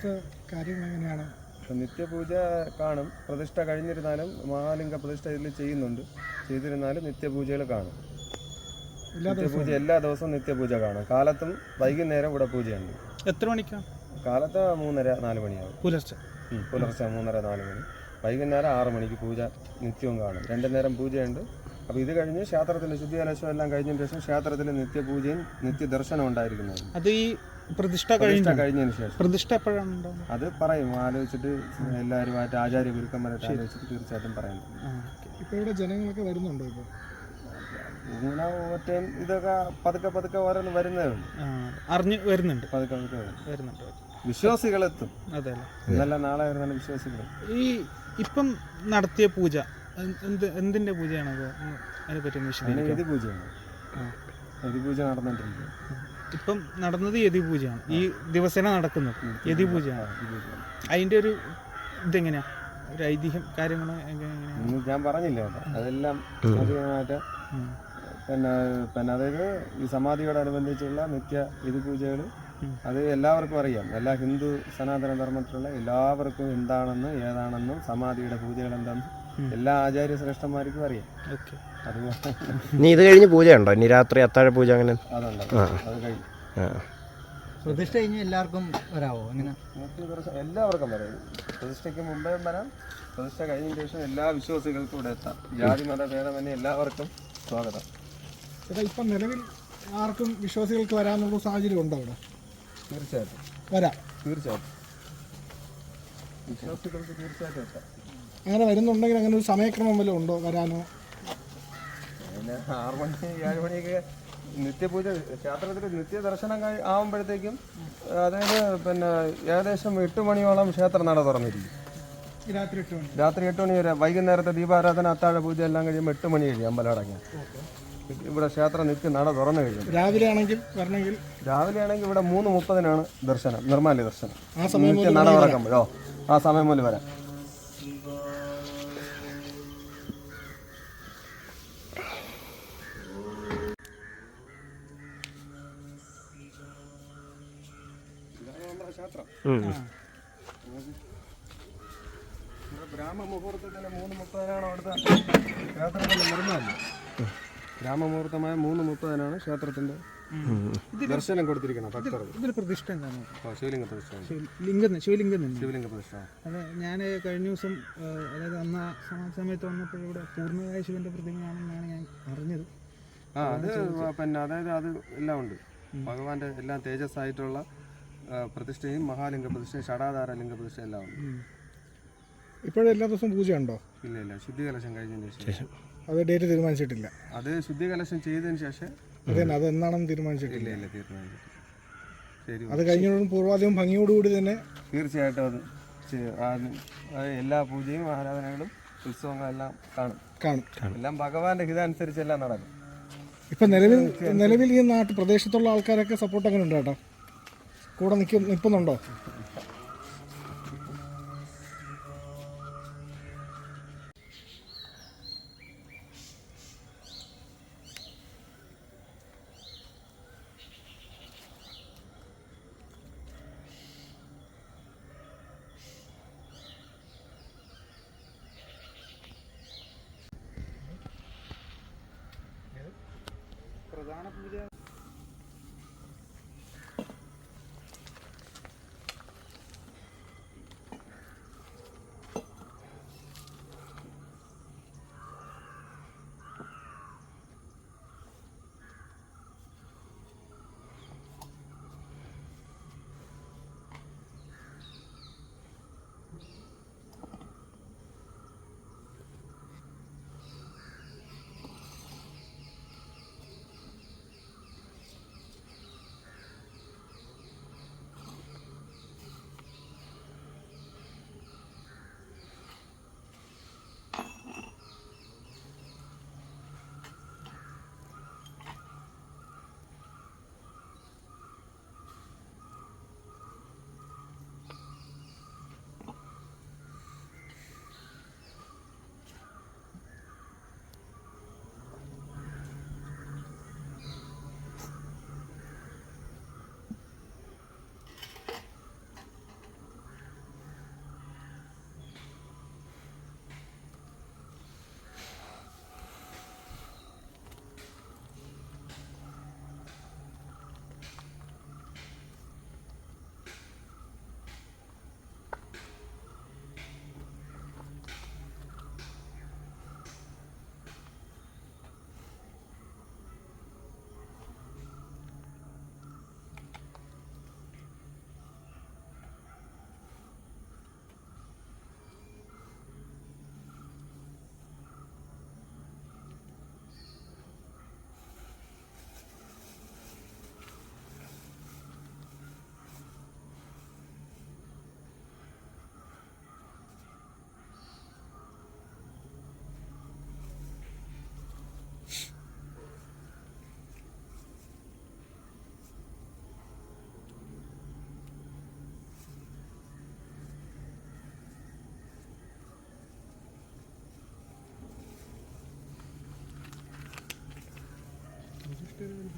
ഇപ്പോഴത്തെ കാര്യങ്ങൾ എങ്ങനെയാണ്? നിത്യപൂജ കാണും. പ്രതിഷ്ഠ കഴിഞ്ഞിരുന്നാലും മഹാലിംഗ പ്രതിഷ്ഠ ഇതിൽ ചെയ്യുന്നുണ്ട്. ചെയ്തിരുന്നാലും നിത്യപൂജകൾ കാണും. എല്ലാ നിത്യപൂജ എല്ലാ ദിവസവും നിത്യപൂജ കാണും. കാലത്തും വൈകുന്നേരം ഇവിടെ പൂജയുണ്ട്. എത്ര മണിക്കാണ് കാലത്ത് മൂന്നര നാല് മണിയാവും. പുലർച്ചെ. പുലർച്ചെ മൂന്നര നാല് മണി. വൈകുന്നേരം ആറ് മണിക്ക് പൂജ നിത്യവും കാണും. രണ്ടു നേരം പൂജയുണ്ട്. അപ്പോൾ ഇത് കഴിഞ്ഞ് ക്ഷേത്രത്തിൽ ശുദ്ധികലശം എല്ലാം കഴിഞ്ഞതിന് ശേഷം ക്ഷേത്രത്തിൽ നിത്യപൂജയും നിത്യദർശനം ഉണ്ടായിരിക്കുന്നത്. അത് ഈ പ്രതിഷ്ഠ പ്രതിഷ്ഠ കഴിഞ്ഞതിന് ശേഷം. പ്രതിഷ്ഠ എപ്പോഴാണ് അത് പറയും. ആലോചിച്ചിട്ട് എല്ലാവരും എല്ലാവരുമായിട്ട് ആചാര്യ ഗുരുക്കന്മാരായിട്ട് ആലോചിച്ചിട്ട് തീർച്ചയായിട്ടും പറയും ഓക്കേ. ഇപ്പോൾ ഇവിടെ ജനങ്ങളൊക്കെ വരുന്നുണ്ടോ ഇപ്പോൾ ഇങ്ങനെ മറ്റേ ഇതൊക്കെ പതുക്കെ പതുക്കെ ഓരോന്ന് വരുന്നേ ഉള്ളൂ. അറിഞ്ഞ് വരുന്നുണ്ട്. പതുക്കെ പതുക്കെ വരുന്നുണ്ട് വിശ്വാസികളെത്തും. അതെ അല്ലേ? നല്ല നാളെ വരുന്ന വിശ്വാസികൾ. ഈ ഇപ്പം നടത്തിയ പൂജ എന്ത് എന്ത് എന്തിന്റെ പൂജയാണ് അത്? ഒന്ന് അതിനെപ്പറ്റി ഒന്ന് അതിന് വിശദീകരിക്കാം. യതി പൂജയാണ്. യതി പൂജ നടന്നിട്ടുണ്ട്. ഇപ്പം നടന്നത് യതി പൂജയാണ് ഈ ദിവസേന നടക്കുന്നത് യതി പൂജയാണ് അതിന്റെ ഒരു ഇതെങ്ങനെയാ? ഒരു ഐതിഹ്യം കാര്യങ്ങൾ എങ്ങനെയാ? ഇന്ന് ഞാൻ പറഞ്ഞില്ല കേട്ടോ. അതെല്ലാം അധികമായിട്ട്. പിന്നെ പിന്നെ അതായത് ഈ സമാധിയോടനുബന്ധിച്ചുള്ള മിക്ക ഇത് പൂജകൾ. അത് എല്ലാവർക്കും അറിയാം. എല്ലാ ഹിന്ദു സനാതന ധർമ്മത്തിലുള്ള എല്ലാവർക്കും എന്താണെന്ന് ഏതാണെന്നും സമാധിയുടെ പൂജകൾ എന്താണെന്നും ഉം. എല്ലാ ആചാര്യ ശ്രേഷ്ഠന്മാർക്കും അറിയാം. ഓക്കെ. അതുപോലെ ഇനി ഇത് കഴിഞ്ഞ് പൂജയുണ്ടോ? ഇനി രാത്രി അത്താഴ പൂജ അങ്ങനെ? അതുണ്ട്. ആ. ആ. പ്രതിഷ്ഠ കഴിഞ്ഞ് എല്ലാവർക്കും വരാവോ? അങ്ങനെ എല്ലാവർക്കും വരാം. പ്രതിഷ്ഠയ്ക്ക് മുമ്പേ വരാം. പ്രതിഷ്ഠ കഴിഞ്ഞ ശേഷം എല്ലാ വിശ്വാസികൾക്കും ഇവിടെ എത്താം. ജാതി മത ഭേദമന്യേ എല്ലാവർക്കും സ്വാഗതം. ചേട്ടാ ഇപ്പം നിലവിൽ ആർക്കും വിശ്വാസികൾക്ക് വരാനുള്ള സാഹചര്യം ഉണ്ടോ അവിടെ? തീർച്ചയായിട്ടും. വരാം. തീർച്ചയായിട്ടും. വിശ്വാസികൾക്ക് തീർച്ചയായിട്ടും എത്താം. അങ്ങനെ വരുന്നുണ്ടെങ്കിൽ അങ്ങനെ ഒരു സമയക്രമം വല്ലതും ഉണ്ടോ വരാനോ? പിന്നെ ആറ് മണി ഏഴ് മണിയൊക്കെ നിത്യപൂജ ക്ഷേത്രത്തിൽ നിത്യ ദർശനം ആവുമ്പോഴത്തേക്കും അതായത് പിന്നെ ഏകദേശം എട്ട് മണിയോളം ക്ഷേത്ര നട തുറന്നിരിക്കും. രാത്രി എട്ട് മണി. രാത്രി എട്ട് മണി വരെ വൈകുന്നേരത്തെ ദീപാരാധന അത്താഴ പൂജ എല്ലാം കഴിയുമ്പോൾ എട്ട് മണി കഴിയും അമ്പലം അടങ്ങാൻ ഇവിടെ ക്ഷേത്രം നിത്യ നട തുറന്നു കഴിയും രാവിലെ ആണെങ്കിൽ വരണമെങ്കിൽ? രാവിലെ ആണെങ്കിൽ ഇവിടെ മൂന്ന് മുപ്പതിനാണ് ദർശനം നിർമ്മാല്യ ദർശനം. നിത്യ നട തുറക്കുമ്പോഴോ ആ സമയം മുതൽ വരാം. ബ്രാഹ്മമുഹൂർത്തത്തിന് മൂന്ന് മുപ്പതിനാണ് അവിടുത്തെ ക്ഷേത്രത്തിന്റെ നിർമ്മാണം. ബ്രാഹ്മമുഹൂർത്തമായ മൂന്ന് മുപ്പതിനാണ് ക്ഷേത്രത്തിന്റെ ദർശനം കൊടുത്തിരിക്കുന്നത് ഭക്തർക്ക് ഇതിൽ പ്രതിഷ്ഠ എന്താണ്? ശിവലിംഗ പ്രതിഷ്ഠ ശിവ- ലിംഗം ശിവലിംഗം ശിവലിംഗ പ്രതിഷ്ഠ അത് ഞാൻ കഴിഞ്ഞ ദിവസം അതായത് അന്ന് ആ സമയത്ത് വന്നപ്പോൾ ഇവിടെ പൂർണമായ ശിവന്റെ പ്രതിമയാണെന്നാണ് ഞാൻ അറിഞ്ഞത്. ആ അത് പിന്നെ അതായത് അത് എല്ലാം ഉണ്ട്. ഭഗവാന്റെ എല്ലാം തേജസ്സായിട്ടുള്ള പ്രതിഷ്ഠയും മഹാലിംഗ പ്രതിഷ്ഠയും ഷടാധാര ലിംഗ പ്രതിഷ്ഠ എല്ലാം ഉണ്ട്. ഇപ്പോഴും എല്ലാ ദിവസവും പൂജയുണ്ടോ? ഇല്ല ഇല്ല. ശുദ്ധി കലശം കഴിഞ്ഞതിന് ശേഷം. അത് ഡേറ്റ് തീരുമാനിച്ചിട്ടില്ല. അത് ശുദ്ധി കലശം ചെയ്തതിന് ശേഷം അത് എന്നാണെന്ന് തീരുമാനിച്ചിട്ടില്ല. ഇല്ല തീരുമാനിച്ചിട്ടില്ല. ശരി അത് കഴിഞ്ഞോടും പൂർവാധികം ഭംഗിയോടുകൂടി തന്നെ തീർച്ചയായിട്ടും അത് ചെയ്യ- ആ, അത് എല്ലാ പൂജയും ആരാധനകളും ഉത്സവങ്ങളെല്ലാം കാണും. കാണും. എല്ലാം ഭഗവാന്റെ ഹിതമനുസരിച്ചെല്ലാം നടക്കും. ഇപ്പം നിലവിൽ നിലവിൽ ഈ നാട്ട് പ്രദേശത്തുള്ള ആൾക്കാരൊക്കെ സപ്പോർട്ട് അങ്ങനെ ഉണ്ട് കേട്ടോ കൂടെ നിൽക്കും നിൽക്കുന്നുണ്ടോ പ്രധാന പൂജ Gracias.